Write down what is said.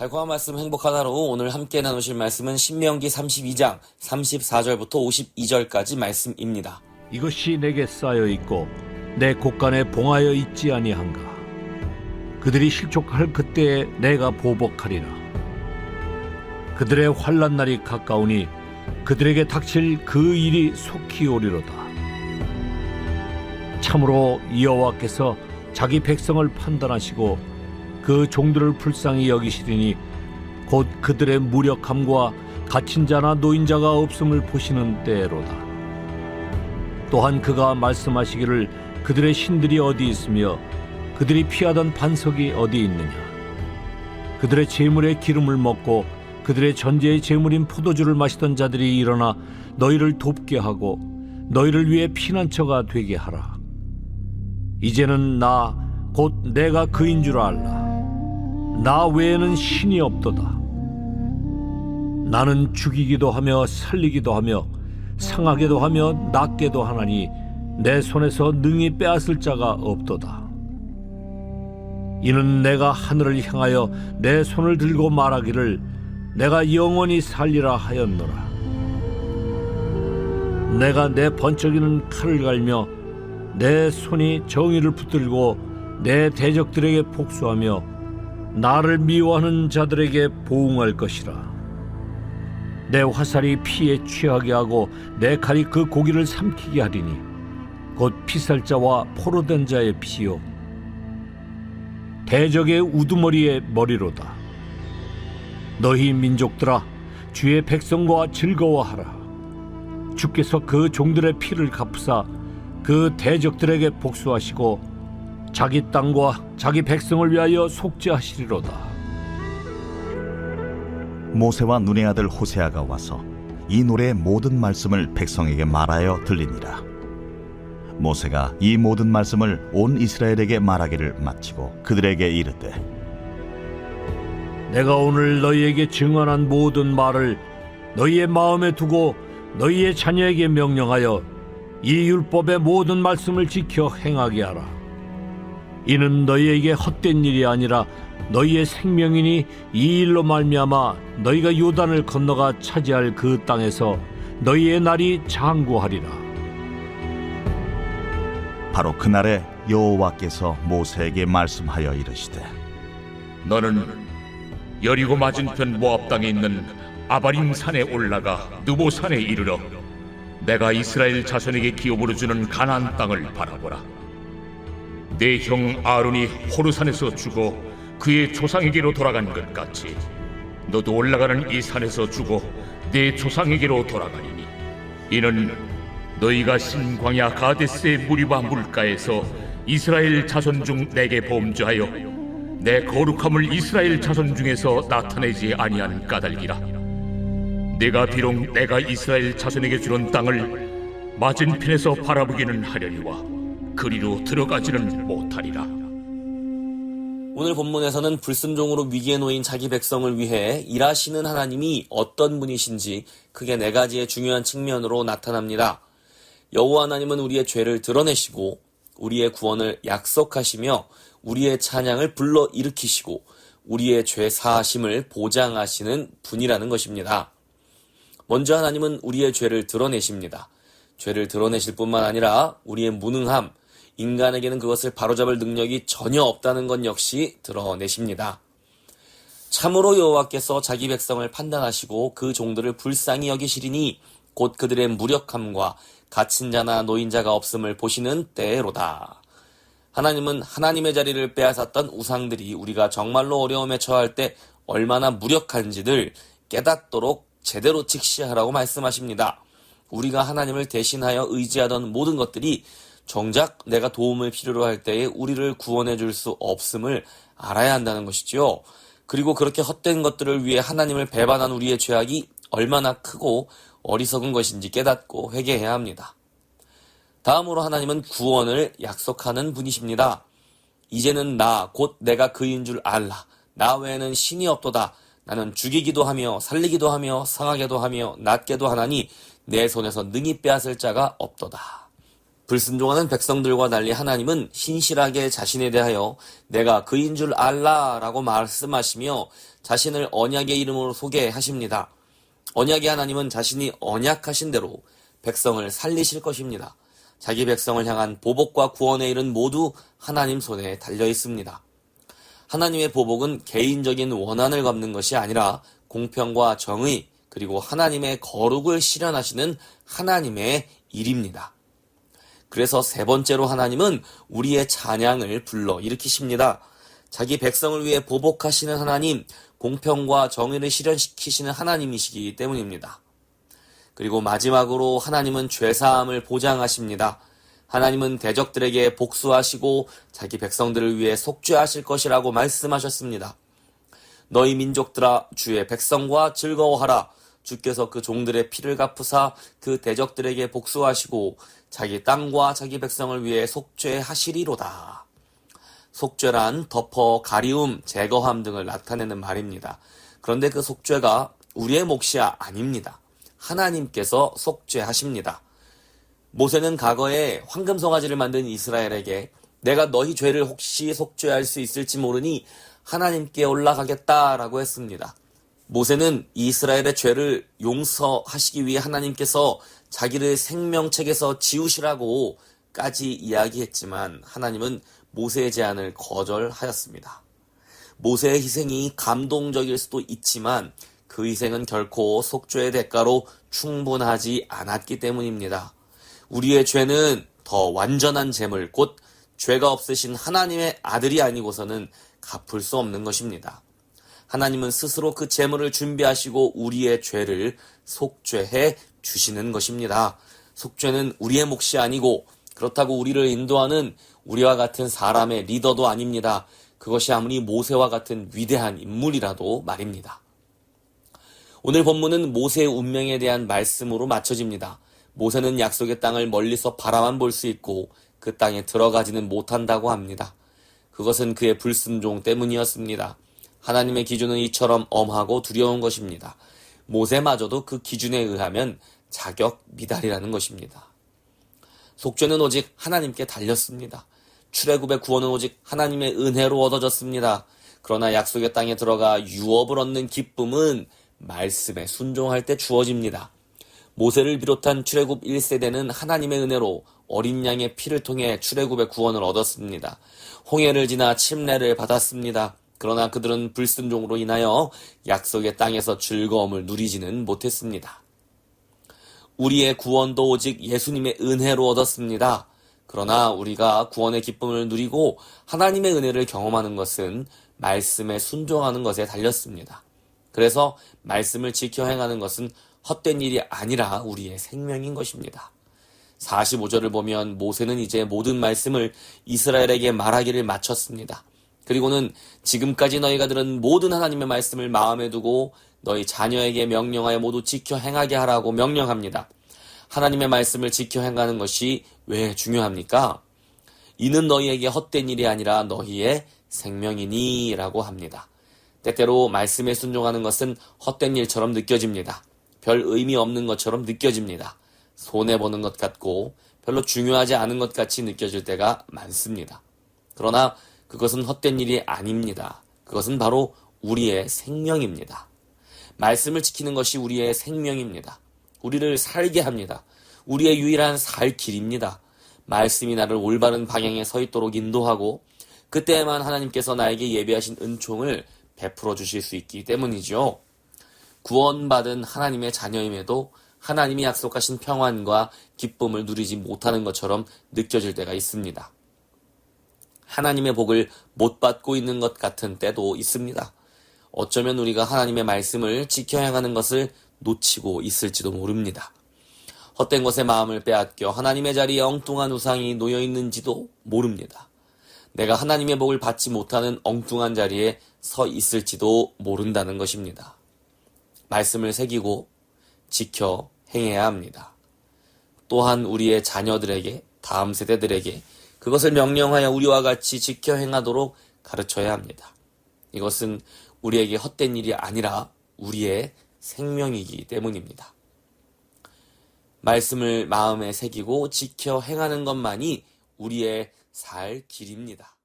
달콤한 말씀 행복한 하루. 오늘 함께 나누실 말씀은 신명기 32장 34절부터 52절까지 말씀입니다. 이것이 내게 쌓여 있고 내 곳간에 봉하여 있지 아니한가? 그들이 실족할 그때에 내가 보복하리라. 그들의 환란 날이 가까우니 그들에게 닥칠 그 일이 속히 오리로다. 참으로 여호와께서 자기 백성을 판단하시고 그 종들을 불쌍히 여기시리니 곧 그들의 무력함과 갇힌 자나 노인자가 없음을 보시는 때로다. 또한 그가 말씀하시기를 그들의 신들이 어디 있으며 그들이 피하던 반석이 어디 있느냐? 그들의 재물의 기름을 먹고 그들의 전제의 재물인 포도주를 마시던 자들이 일어나 너희를 돕게 하고 너희를 위해 피난처가 되게 하라. 이제는 나 곧 내가 그인 줄 알라 나 외에는 신이 없도다 나는 죽이기도 하며 살리기도 하며 상하게도 하며 낫게도 하나니 내 손에서 능히 빼앗을 자가 없도다. 이는 내가 하늘을 향하여 내 손을 들고 말하기를 내가 영원히 살리라 하였노라. 내가 내 번쩍이는 칼을 갈며 내 손이 정의를 붙들고 내 대적들에게 복수하며 나를 미워하는 자들에게 보응할 것이라. 내 화살이 피에 취하게 하고 내 칼이 그 고기를 삼키게 하리니 곧 피살자와 포로된 자의 피요. 대적의 우두머리의 머리로다. 너희 민족들아 주의 백성과 즐거워하라. 주께서 그 종들의 피를 갚으사 그 대적들에게 복수하시고 자기 땅과 자기 백성을 위하여 속죄하시리로다 모세와 눈의 아들 호세아가 와서 이 노래의 모든 말씀을 백성에게 말하여 들리니라. 모세가 이 모든 말씀을 온 이스라엘에게 말하기를 마치고 그들에게 이르되 내가 오늘 너희에게 증언한 모든 말을 너희의 마음에 두고 너희의 자녀에게 명령하여 이 율법의 모든 말씀을 지켜 행하게 하라. 이는 너희에게 헛된 일이 아니라 너희의 생명이니 이 일로 말미암아 너희가 요단을 건너가 차지할 그 땅에서 너희의 날이 장구하리라. 바로 그날에 여호와께서 모세에게 말씀하여 이르시되 너는 여리고 맞은편 모압 땅에 있는 아바림 산에 올라가 느보 산에 이르러 내가 이스라엘 자손에게 기업으로 주는 가나안 땅을 바라보라. 내 형 아론이 호르산에서 죽어 그의 조상에게로 돌아간 것 같이 너도 올라가는 이 산에서 죽어 내 조상에게로 돌아가리니 이는 너희가 신광야 가데스의 무리바 물가에서 이스라엘 자손 중 내게 범죄하여 내 거룩함을 이스라엘 자손 중에서 나타내지 아니한 까닭이라. 내가 비록 내가 이스라엘 자손에게 주는 땅을 맞은편에서 바라보기는 하려니와 그리로 들어가지는 못하리라 오늘 본문에서는 불순종으로 위기에 놓인 자기 백성을 위해 일하시는 하나님이 어떤 분이신지 크게 네 가지의 중요한 측면으로 나타납니다. 여호와 하나님은 우리의 죄를 드러내시고 우리의 구원을 약속하시며 우리의 찬양을 불러 일으키시고 우리의 죄 사하심을 보장하시는 분이라는 것입니다. 먼저 하나님은 우리의 죄를 드러내십니다. 죄를 드러내실 뿐만 아니라 우리의 무능함, 인간에게는 그것을 바로잡을 능력이 전혀 없다는 것 역시 드러내십니다. 참으로 여호와께서 자기 백성을 판단하시고 그 종들을 불쌍히 여기시리니 곧 그들의 무력함과 갇힌 자나 노인자가 없음을 보시는 때로다. 하나님은 하나님의 자리를 빼앗았던 우상들이 우리가 정말로 어려움에 처할 때 얼마나 무력한지를 깨닫도록 제대로 직시하라고 말씀하십니다. 우리가 하나님을 대신하여 의지하던 모든 것들이 정작 내가 도움을 필요로 할 때에 우리를 구원해 줄 수 없음을 알아야 한다는 것이지요. 그리고 그렇게 헛된 것들을 위해 하나님을 배반한 우리의 죄악이 얼마나 크고 어리석은 것인지 깨닫고 회개해야 합니다. 다음으로 하나님은 구원을 약속하는 분이십니다. 이제는 나, 곧 내가 그인 줄 알라. 나 외에는 신이 없도다. 나는 죽이기도 하며 살리기도 하며 상하게도 하며 낫게도 하나니 내 손에서 능히 빼앗을 자가 없도다. 불순종하는 백성들과 달리 하나님은 신실하게 자신에 대하여 내가 그인 줄 알라라고 말씀하시며 자신을 언약의 이름으로 소개하십니다. 언약의 하나님은 자신이 언약하신 대로 백성을 살리실 것입니다. 자기 백성을 향한 보복과 구원의 일은 모두 하나님 손에 달려 있습니다. 하나님의 보복은 개인적인 원한을 갚는 것이 아니라 공평과 정의 그리고 하나님의 거룩을 실현하시는 하나님의 일입니다. 그래서 세 번째로 하나님은 우리의 찬양을 불러 일으키십니다. 자기 백성을 위해 보복하시는 하나님, 공평과 정의를 실현시키시는 하나님이시기 때문입니다. 그리고 마지막으로 하나님은 죄사함을 보장하십니다. 하나님은 대적들에게 복수하시고 자기 백성들을 위해 속죄하실 것이라고 말씀하셨습니다. 너희 민족들아 주의 백성과 즐거워하라. 주께서 그 종들의 피를 갚으사 그 대적들에게 복수하시고 자기 땅과 자기 백성을 위해 속죄하시리로다. 속죄란 덮어 가리움, 제거함 등을 나타내는 말입니다. 그런데 그 속죄가 우리의 몫이 아닙니다. 하나님께서 속죄하십니다. 모세는 과거에 황금송아지를 만든 이스라엘에게 내가 너희 죄를 혹시 속죄할 수 있을지 모르니 하나님께 올라가겠다라고 했습니다. 모세는 이스라엘의 죄를 용서하시기 위해 하나님께서 자기를 생명책에서 지우시라고까지 이야기했지만 하나님은 모세의 제안을 거절하였습니다. 모세의 희생이 감동적일 수도 있지만 그 희생은 결코 속죄의 대가로 충분하지 않았기 때문입니다. 우리의 죄는 더 완전한 재물, 곧 죄가 없으신 하나님의 아들이 아니고서는 갚을 수 없는 것입니다. 하나님은 스스로 그 재물을 준비하시고 우리의 죄를 속죄해 주시는 것입니다. 속죄는 우리의 몫이 아니고 그렇다고 우리를 인도하는 우리와 같은 사람의 리더도 아닙니다. 그것이 아무리 모세와 같은 위대한 인물이라도 말입니다. 오늘 본문은 모세의 운명에 대한 말씀으로 맞춰집니다. 모세는 약속의 땅을 멀리서 바라만 볼 수 있고 그 땅에 들어가지는 못한다고 합니다. 그것은 그의 불순종 때문이었습니다. 하나님의 기준은 이처럼 엄하고 두려운 것입니다. 모세마저도 그 기준에 의하면 자격 미달이라는 것입니다. 속죄는 오직 하나님께 달렸습니다. 출애굽의 구원은 오직 하나님의 은혜로 얻어졌습니다. 그러나 약속의 땅에 들어가 유업을 얻는 기쁨은 말씀에 순종할 때 주어집니다. 모세를 비롯한 출애굽 1세대는 하나님의 은혜로 어린 양의 피를 통해 출애굽의 구원을 얻었습니다. 홍해를 지나 침례를 받았습니다. 그러나 그들은 불순종으로 인하여 약속의 땅에서 즐거움을 누리지는 못했습니다. 우리의 구원도 오직 예수님의 은혜로 얻었습니다. 그러나 우리가 구원의 기쁨을 누리고 하나님의 은혜를 경험하는 것은 말씀에 순종하는 것에 달렸습니다. 그래서 말씀을 지켜 행하는 것은 헛된 일이 아니라 우리의 생명인 것입니다. 45절을 보면 모세는 이제 모든 말씀을 이스라엘에게 말하기를 마쳤습니다. 그리고는 지금까지 너희가 들은 모든 하나님의 말씀을 마음에 두고 너희 자녀에게 명령하여 모두 지켜 행하게 하라고 명령합니다. 하나님의 말씀을 지켜 행하는 것이 왜 중요합니까? 이는 너희에게 헛된 일이 아니라 너희의 생명이니 라고 합니다. 때때로 말씀에 순종하는 것은 헛된 일처럼 느껴집니다. 별 의미 없는 것처럼 느껴집니다. 손해보는 것 같고 별로 중요하지 않은 것 같이 느껴질 때가 많습니다. 그러나 그것은 헛된 일이 아닙니다. 그것은 바로 우리의 생명입니다. 말씀을 지키는 것이 우리의 생명입니다. 우리를 살게 합니다. 우리의 유일한 살 길입니다. 말씀이 나를 올바른 방향에 서 있도록 인도하고 그때에만 하나님께서 나에게 예비하신 은총을 베풀어 주실 수 있기 때문이죠. 구원받은 하나님의 자녀임에도 하나님이 약속하신 평안과 기쁨을 누리지 못하는 것처럼 느껴질 때가 있습니다. 하나님의 복을 못 받고 있는 것 같은 때도 있습니다. 어쩌면 우리가 하나님의 말씀을 지켜 행하는 것을 놓치고 있을지도 모릅니다. 헛된 것에 마음을 빼앗겨 하나님의 자리에 엉뚱한 우상이 놓여 있는지도 모릅니다. 내가 하나님의 복을 받지 못하는 엉뚱한 자리에 서 있을지도 모른다는 것입니다. 말씀을 새기고 지켜 행해야 합니다. 또한 우리의 자녀들에게, 다음 세대들에게 그것을 명령하여 우리와 같이 지켜 행하도록 가르쳐야 합니다. 이것은 우리에게 헛된 일이 아니라 우리의 생명이기 때문입니다. 말씀을 마음에 새기고 지켜 행하는 것만이 우리의 살 길입니다.